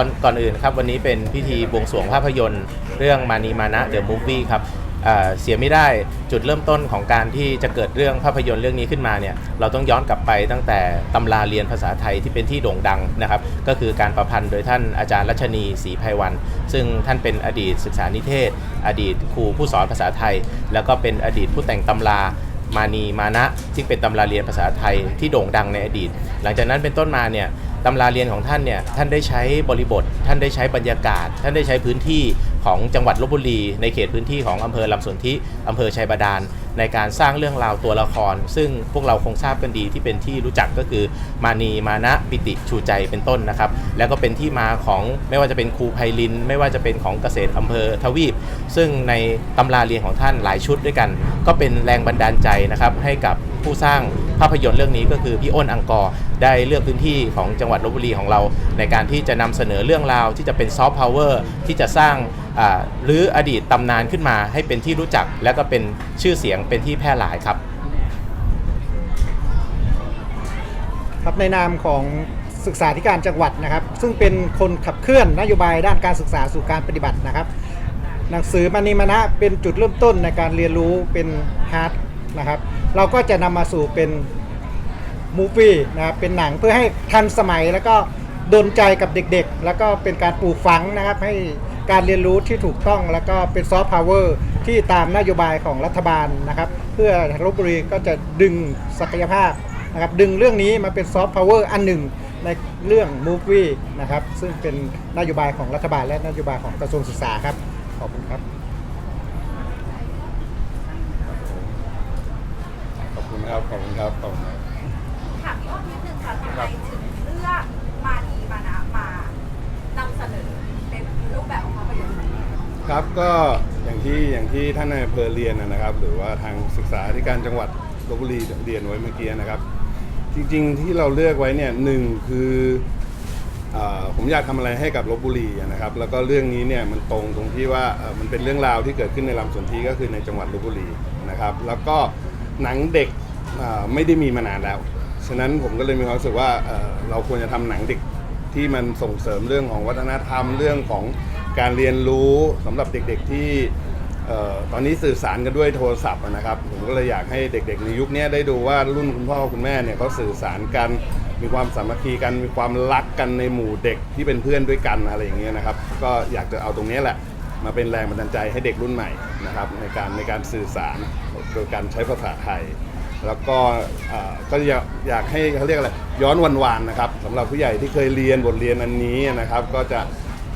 ก่อนก่อนอื่นครับวันนี้เป็นพิธีบวงสรวงภาพยนตร์ เรื่องมานีมานะเดอะมูฟวี่ครับอ่าเสียไม่ได้จุดเริ่มต้นของการที่จะเกิดเรื่องภาพยนตร์เรื่องนี้ขึ้นมาเนี่ยเราต้องย้อนกลับไปตั้งแต่ตำราเรียนภาษาไทยที่เป็นที่โด่งดังนะครับ ก็คือการประพันธ์โดยท่านอาจารย์รัชนีศรีไพวัน ซึ่งท่านเป็นอดีตศึกษานิเทศ อดีตครูผู้สอนภาษาไทย แล้วก็เป็นอดีตผู้แต่งตำรามานีมานะซึ่งเป็นตำราเรียนภาษาไทยที่โด่งดังในอดีต หลังจากนั้นเป็นต้นมาเนี่ย ตำราเรียนของท่านเนี่ยท่านได้ใช้บริบท ท่านได้ใช้บรรยากาศ ท่านได้ใช้พื้นที่ของจังหวัดลบบุรี ในเขตพื้นที่ของอำเภอลำสนธิอำเภอชัยบาดาลในการสร้างเรื่องราวตัวละคร ซึ่งพวกเราคงทราบกันดีที่เป็นที่รู้จักก็คือมานีมานะปิติชูใจเป็นต้นนะครับ แล้วก็เป็นที่มาของไม่ว่าจะเป็นครูไพลิน ไม่ว่าจะเป็นของเกษตรอำเภอทวีป ซึ่งในตำราเรียนของท่านหลายชุดด้วยกัน ก็เป็นแรงบันดาลใจนะครับให้กับผู้สร้างภาพยนตร์เรื่องนี้ก็คือพี่อ้นอังกอร์ได้เลือกพื้นที่ของจังหวัดลบบุรีของเรา ในการที่จะนำเสนอเรื่องราวที่จะเป็นซอฟต์พาวเวอร์ที่จะสร้างหรืออดีตตำนานขึ้นมาให้เป็นที่รู้จัก และก็เป็นชื่อเสียงเป็นที่แพร่หลายครับ ครับในนามของศึกษาธิการจังหวัดนะครับ ซึ่งเป็นคนขับเคลื่อนนโยบายด้านการศึกษาสู่การปฏิบัตินะครับ หนังสือมานีมานะเป็นจุดเริ่มต้นในการเรียนรู้เป็นฮาร์ดนะครับ เราก็จะนำมาสู่เป็นมูฟวี่นะครับเป็นหนังเพื่อให้ทันสมัยแล้วก็โดนใจกับเด็กๆ แล้วก็เป็นการปลูกฝังนะครับ ให้การเรียนรู้ที่ถูกต้องแล้วก็เป็นซอฟต์พาวเวอร์ที่ตามนโยบายของรัฐบาลนะครับ เพื่อลบบุรีก็จะดึงศักยภาพนะครับ ดึงเรื่องนี้มาเป็นซอฟต์พาวเวอร์อันหนึ่งในเรื่องมูฟวี่นะครับ ซึ่งเป็นนโยบายของรัฐบาลและนโยบายของกระทรวงศึกษาครับ ขอบคุณครับ ขอบ ครับขอบคุณครับถามพี่อ้อมนิดนึงค่ะทำไมถึงเลือกมานีมานะมานำเสนอเป็นรูปแบบของภาพยนตร์นี้ครับก็อย่างที่อย่างที่ท่านนายอำเภอเรียนนะครับ หรือว่าทางศึกษาธิการจังหวัดลบบุรีเรียนไว้เมื่อกี้นะครับ จริงๆที่เราเลือกไว้เนี่ยหนึ่งคืออ่าผมอยากทำอะไรให้กับลบบุรีนะครับ แล้วก็เรื่องนี้เนี่ยมันตรงตรงที่ว่าเอ่อมันเป็นเรื่องราวที่เกิดขึ้นในลำสนธิก็คือในจังหวัดลบบุรีนะครับ แล้วก็หนังเด็ก อ่าไม่ได้มีมานานแล้ว ฉะนั้นผมก็เลยมีความรู้สึกว่าเอ่อเราควรจะทำหนังเด็กที่มันส่งเสริมเรื่องของวัฒนธรรมเรื่องของการเรียนรู้สำหรับเด็กๆที่เอ่อตอนนี้สื่อสารกันด้วยโทรศัพท์อะนะครับ ผมก็เลยอยากให้เด็กๆในยุคนี้ได้ดูว่ารุ่นคุณพ่อคุณแม่เนี่ยเขาสื่อสารกันมีความสามัคคีกันมีความรักกันในหมู่เด็กที่เป็นเพื่อนด้วยกันอะไรอย่างเงี้ยนะครับ ก็อยากจะเอาตรงนี้แหละ มาเป็นแรงบันดาลใจให้เด็กรุ่นใหม่นะครับในการในการสื่อสารโดยการใช้ภาษาไทย แล้วก็ก็อยากอยากให้เขาเรียกอะไรย้อนวันวานนะครับสำหรับผู้ใหญ่ที่เคยเรียนบทเรียนอันนี้นะครับ ก็จะ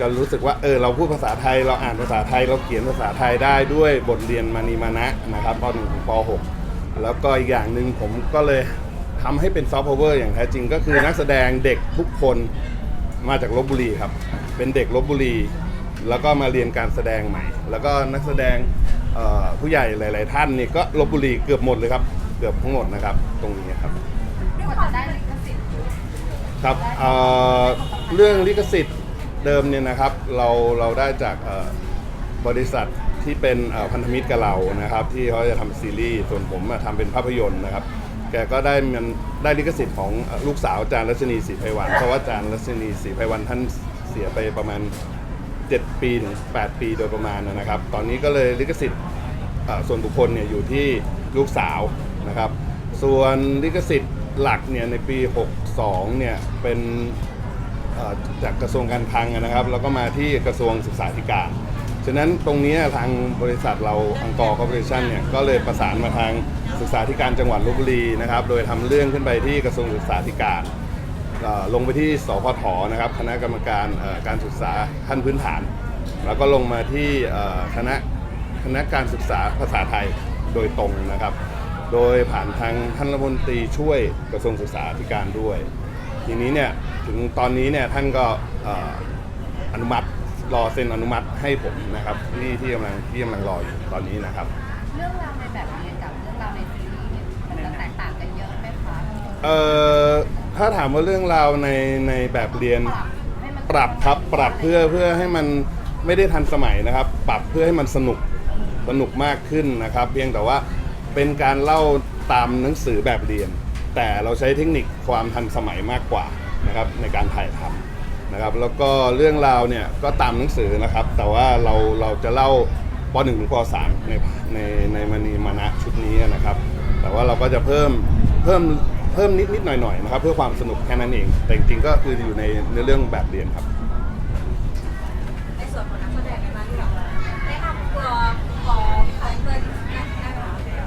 จะรู้สึกว่าเออเราพูดภาษาไทยเราอ่านภาษาไทยเราเขียนภาษาไทยได้ด้วยบทเรียนมานีมานะนะครับป .1 ถึงป .6 แล้วก็อีกอย่างหนึ่งผมก็เลยทำให้เป็นซอฟต์พาวเวอร์อย่างแท้จริงก็คือนักแสดงเด็กทุกคนมาจากลบบุรีครับ เป็นเด็กลบบุรี แล้วก็มาเรียนการแสดงใหม่ แล้วก็นักแสดงผู้ใหญ่หลาย ๆ ท่านนี่ก็ลบบุรีเกือบหมดเลยครับ เกือบทั้งหมดนะครับ ตรงนี้ครับด้วยความได้ลิขสิทธิ์ครับเอ่อเรื่องลิขสิทธิ์เดิมเนี่ยนะครับเราเราได้จากเอ่อบริษัทที่เป็นเอ่อพันธมิตรกับเรานะครับ ที่เขาจะทำซีรีส์ส่วนผมอะทำเป็นภาพยนตร์นะครับ แกก็ได้มันได้ลิขสิทธิ์ของเอ่อลูกสาวอาจารย์รัชนีศรีไพวันเพราะว่าอาจารย์รัชนีศรีไพวันท่านเสียไปประมาณ 7 ปีถึง8ปีโดยประมาณนะครับ ตอนนี้ก็เลยลิขสิทธิ์เอ่อส่วนบุคคลเนี่ยอยู่ที่ลูกสาว นะครับ ส่วนลิขสิทธิ์หลักเนี่ยในปี 62 เนี่ยเป็นจากกระทรวงการคลังนะครับ แล้วก็มาที่กระทรวงศึกษาธิการ ฉะนั้นตรงนี้ทางบริษัทเราอังกอร์คอร์ปอเรชั่นเนี่ยก็เลยประสานมาทางศึกษาธิการจังหวัดลบบุรีนะครับ โดยทำเรื่องขึ้นไปที่กระทรวงศึกษาธิการลงไปที่สพทนะครับคณะกรรมการการศึกษาขั้นพื้นฐาน แล้วก็ลงมาที่คณะคณะการศึกษาภาษาไทยโดยตรงนะครับ โดยผ่านทางท่านรัฐมนตรีช่วยกระทรวงศึกษาธิการด้วย ทีนี้เนี่ยถึงตอนนี้เนี่ยท่านก็เอ่ออนุมัติรอเซ็นอนุมัติให้ผมนะครับที่ที่กำลังที่กำลังรออยู่ตอนนี้นะครับ เรื่องราวในแบบเรียนกับเรื่องราวในซีรีส์เนี่ยมันจะแตกต่างกันเยอะไหมคะเอ่อถ้าถามว่าเรื่องราวในในแบบเรียนปรับให้มันปรับครับปรับเพื่อเพื่อให้มันไม่ได้ทันสมัยนะครับ ปรับเพื่อให้มันสนุกสนุกมากขึ้นนะครับ เพียงแต่ว่า เป็นการเล่าตามหนังสือแบบเรียน แต่เราใช้เทคนิคความทันสมัยมากกว่านะครับในการถ่ายทำนะครับ แล้วก็เรื่องราวเนี่ยก็ตามหนังสือนะครับ แต่ว่าเราเราจะเล่าป .1 ถึงป .3 ในในในมณีมานะชุดนี้นะครับ แต่ว่าเราก็จะเพิ่มเพิ่มเพิ่มนิดนิดหน่อยหน่อยนะครับเพื่อความสนุกแค่นั้นเอง แต่จริงๆก็คืออยู่ในเนื้อเรื่องแบบเรียนครับในส่วนของนักแสดงในบ้านเราได้นำตัวของคาแรคเตอร์ได้ไหมคะ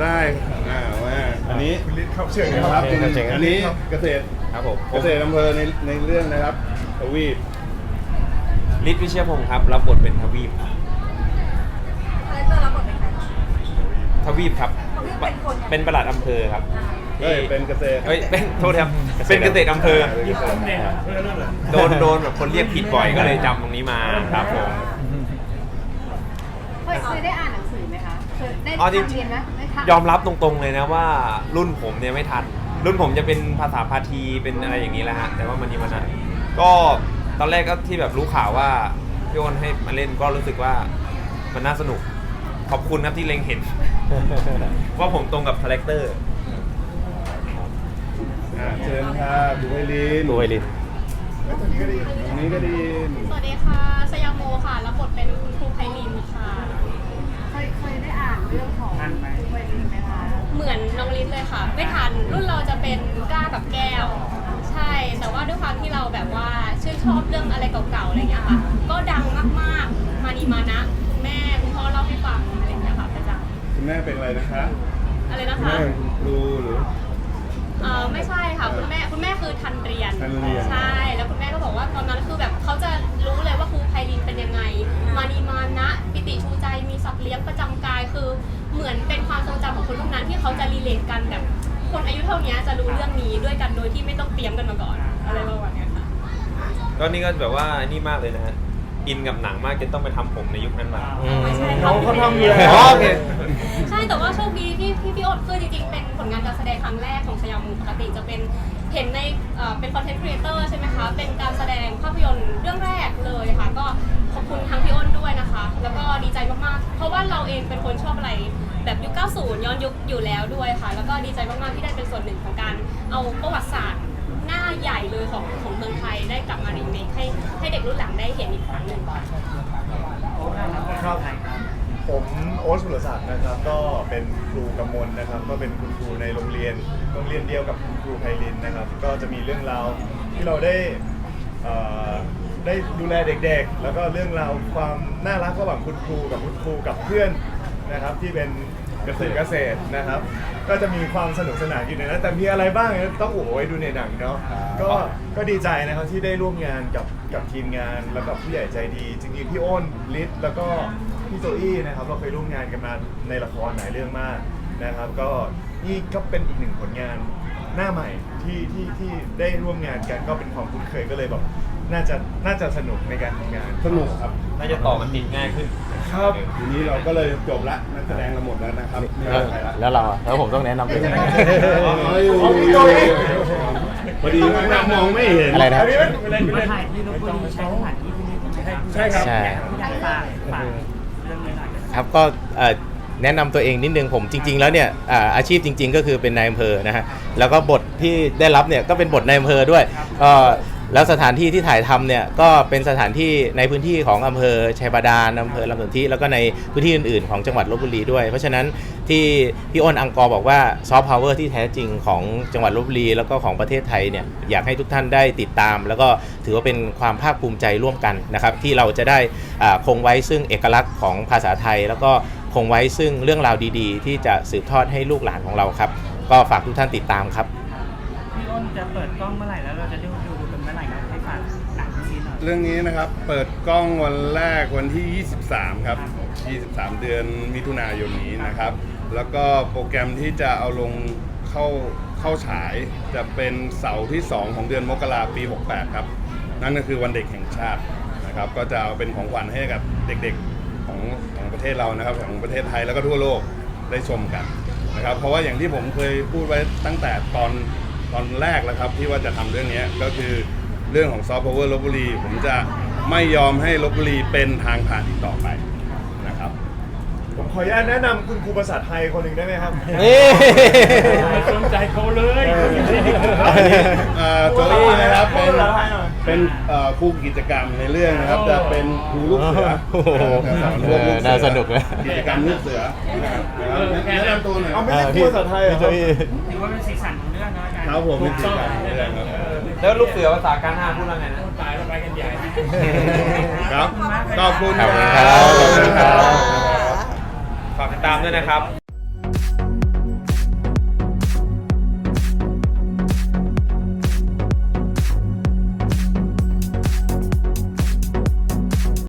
ได้อ่าว่าอันนี้คุณลิศครับเชิญนะคครัรับบเชิญครับ อันนี้เกษตรครับผมเกษตรอำเภอในในเรื่องนะครับทวีปฤทธิ์วิเชียพงศ์ครับรับบทเป็นทวีปคาแรคเตอร์รับบทเป็นใครคะทวีปครับ ทวีปเป็นคน เป็นประหลัดอำเภอครับเอ้ยเป็นเกษตรเอ้ยเป็นโทษครับเป็นเกษตรอำเภอ เป็นเกษตรโดนโดนแบบคนเรียกผิดบ่อยก็เลยจำตรงนี้มาครับผม เคยเคยได้อ่านหนังสือไหมคะ เคยได้อ๋อจริงทำเรียนไหมไม่ทัน ยอมรับตรงๆเลยนะว่ารุ่นผมเนี่ยไม่ทัน รุ่นผมจะเป็นภาษาพาทีเป็นอะไรอย่างนี้แหละฮะแต่ว่ามันนี่มันนะก็ตอนแรกก็ที่แบบรู้ข่าวว่าพี่โอนให้มาเล่นก็รู้สึกว่ามันน่าสนุก ขอบคุณครับที่เล็งเห็น ว่าผมตรงกับคาแรคเตอร์อ่าเชิญค่ะดูไวลินดูไอรินตรงนี้ก็ดีตรงนี้ก็ดีสวัสดีค่ะสยามโมค่ะ รับบทเป็นคุณครูไพลินค่ะ เคยเคยได้อ่านเรื่องของคุณวัยรุ่นไหมคะเหมือนน้องลิศเลยค่ะ ไม่ทันรุ่นเราจะเป็นก้ากับแก้ว ใช่ แต่ว่าด้วยความที่เราแบบว่าชื่นชอบเรื่องอะไรเก่าๆอะไรเงี้ยค่ะ ก็ดังมากๆ มานีมานะคุณแม่คุณพ่อเล่าให้ฟังอะไรเงี้ยค่ะประจคุณแม่เป็นอะไรนะคะำอะไรนะคุณคะ แม่เป็นครูหรือ เอ่อไม่ใช่ค่ะคุณแม่คุณแม่คือทันเรียนทันเรียน ใช่แล้วคุณแม่ก็บอกว่าตอนนั้นคือแบบเขาจะรู้เลยว่าครูไพลินเป็นยังไง มานีมานะ ปิติชูใจมีสัตว์เลี้ยงประจำกายคือเหมือนเป็นความทรงจำของคนรุ่นนั้นที่เขาจะรีเลทกันแบบคนอายุเท่านี้จะรู้เรื่องนี้ด้วยกันโดยที่ไม่ต้องเตรียมกันมาก่อนอะไรประมาณเนี้ยค่ะ ก็นี่ก็แบบว่านี่มากเลยนะฮะ อินกับหนังมากจนต้องไปทำผมในยุคนั้นมาไม่ใช่น้องเขาทำอยู่แล้วอ๋อโอเค ใช่แต่ว่าโชคดีที่ที่พี่โอ๊ตคือจริงๆ เป็นผลงานการแสดงครั้งแรกของชยามูปกติจะเป็นเห็นในเอ่อเป็นคอนเทนต์ครีเอเตอร์ใช่ไหมคะ เป็นการแสดงภาพยนตร์เรื่องแรกเลยค่ะ ก็ขอบคุณทางพี่อ้นด้วยนะคะ แล้วก็ดีใจมากๆ เพราะว่าเราเองเป็นคนชอบอะไรแบบยุค 90 ย้อนยุคอยู่แล้วด้วยค่ะ แล้วก็ดีใจมากๆ ที่ได้เป็นส่วนหนึ่งของการเอาประวัติศาสตร์หน้า ใหญ่เลยของของเมืองไทยได้กลับมารีเมคให้ให้เด็กรุ่นหลังได้เห็นอีกครั้งหนึ่งครับผมโอ๊ตสุรศักดิ์นะครับก็เป็นครูกำมลนะครับ ก็เป็นคุณครูในโรงเรียนโรงเรียนเดียวกับคุณครูไพลินนะครับ ก็จะมีเรื่องราวที่เราได้เอ่อได้ดูแลเด็กๆ แล้วก็เรื่องราวความน่ารักระหว่างคุณครูกับคุณครูกับเพื่อนนะครับ ที่เป็น เกษตรเกษตรนะครับ ก็จะมีความสนุกสนานอยู่ในนั้นแต่มีอะไรบ้างต้องโอ้ยดูในหนังเนาะก็ก็ดีใจนะครับที่ได้ร่วมงานกับกับทีมงานแล้วก็ผู้ใหญ่ใจดีจริงๆพี่อ้นลิศแล้วก็พี่โจอี้นะครับเราเคยร่วมงานกันมาในละครหลายเรื่องมากนะครับ ก็นี่ก็เป็นอีกหนึ่งผลงาน หน้าใหม่ที่ที่ที่ได้ร่วมงานกันก็เป็นความคุ้นเคยก็เลยแบบน่าจะน่าจะสนุกในการทำงาน สนุกครับ น่าจะต่อมันติดง่ายขึ้น ครับทีนี้เราก็เลยจบละนักแสดงเราหมดแล้วนะครับไม่แล้วมีใครละแล้วเราอะแล้วผมต้องแนะนำตัวยังไงเฮ้ยพอดีว่ามองไม่เห็นอะไรนะ อันนี้มันมาถ่ายที่ลบบุรีใช้สถานที่ที่นี่ใช่ไหมครับใช่ครับใช่อยากฝากฝากเรื่องนี้หน่อย ครับก็เอ่อ แนะนำตัวเองนิดนึงผมจริง ๆ แล้วเนี่ยอ่าอาชีพจริง ๆ ก็คือเป็นนายอำเภอนะฮะแล้วก็บทที่ได้รับเนี่ยก็เป็นบทนายอำเภอด้วยแล้วสถานที่ที่ถ่ายทำเนี่ยก็เป็นสถานที่ในพื้นที่ของอำเภอชัยบาดาลอำเภอลำสนธิแล้วก็ในพื้นที่อื่นๆ ของจังหวัดลบบุรีด้วย เพราะฉะนั้นที่พี่อ้นอังกอร์บอกว่าซอฟต์พาวเวอร์ที่แท้จริงของจังหวัดลบบุรีแล้วก็ของประเทศไทยเนี่ยอยากให้ทุกท่านได้ติดตาม แล้วก็ถือว่าเป็นความภาคภูมิใจร่วมกันนะครับที่เราจะได้อ่าคงไว้ซึ่งเอกลักษณ์ของภาษาไทย แล้วก็ คงไว้ซึ่งเรื่องราวดีๆ ที่จะสืบทอดให้ลูกหลานของเราครับ ก็ฝากทุกท่านติดตามครับ พี่อ้นจะเปิดกล้องเมื่อไหร่แล้วเราจะได้ดูกันเมื่อไหร่ครับให้ฝากหนังเรื่องนี้หน่อยเรื่องนี้นะครับเปิดกล้องวันแรกวันที่ 23 ครับ 23 เดือนมิถุนายนนี้นะครับ แล้วก็โปรแกรมที่จะเอาลงเข้าเข้าฉายจะเป็นเสาร์ที่ 2 ของเดือนมกราปี 68 ครับ นั่นก็คือวันเด็กแห่งชาตินะครับ ก็จะเอาเป็นของขวัญให้กับเด็กๆ ของของประเทศเรานะครับของประเทศไทยแล้วก็ทั่วโลกได้ชมกันนะครับเพราะว่าอย่างที่ผมเคยพูดไว้ตั้งแต่ตอนตอนแรกแล้วครับที่ว่าจะทำเรื่องนี้ก็คือเรื่องของซอฟต์พาวเวอร์ลบบุรีผมจะไม่ยอมให้ลบบุรีเป็นทางผ่านอีกต่อไปนะครับผมขขออนุญาตแนะนำคุณครูภาษาไทยคนหนึ่งได้ไหมครับนี่ไม่สนใจเขาเลยอันนี้เอ่อโจอี้นะครับเป็น เป็นเอ่อครูกิจกรรมในเรื่องนะครับจะเป็นครูลูกเสือโอ้โหจะสอนพวกลูกเสือน่าสนุกนะ กิจกรรมลูกเสือนะครับแนะนำตัวหน่อยเอาไม่ใช่ครูภาษาไทยเหรอพี่โจอี้ถือว่าเป็นสีสันของเรื่องนะอาจารย์ครับผมเป็นกิจกรรมในเรื่องครับ แล้วลูกเสือภาษาการห้าพูดว่าไงนะ ตายแล้วไปกันใหญ่ ครับขอบคุณขอบคุณคครัรับ ขอบคุณครับ ฝากติดตามด้วยนะครับ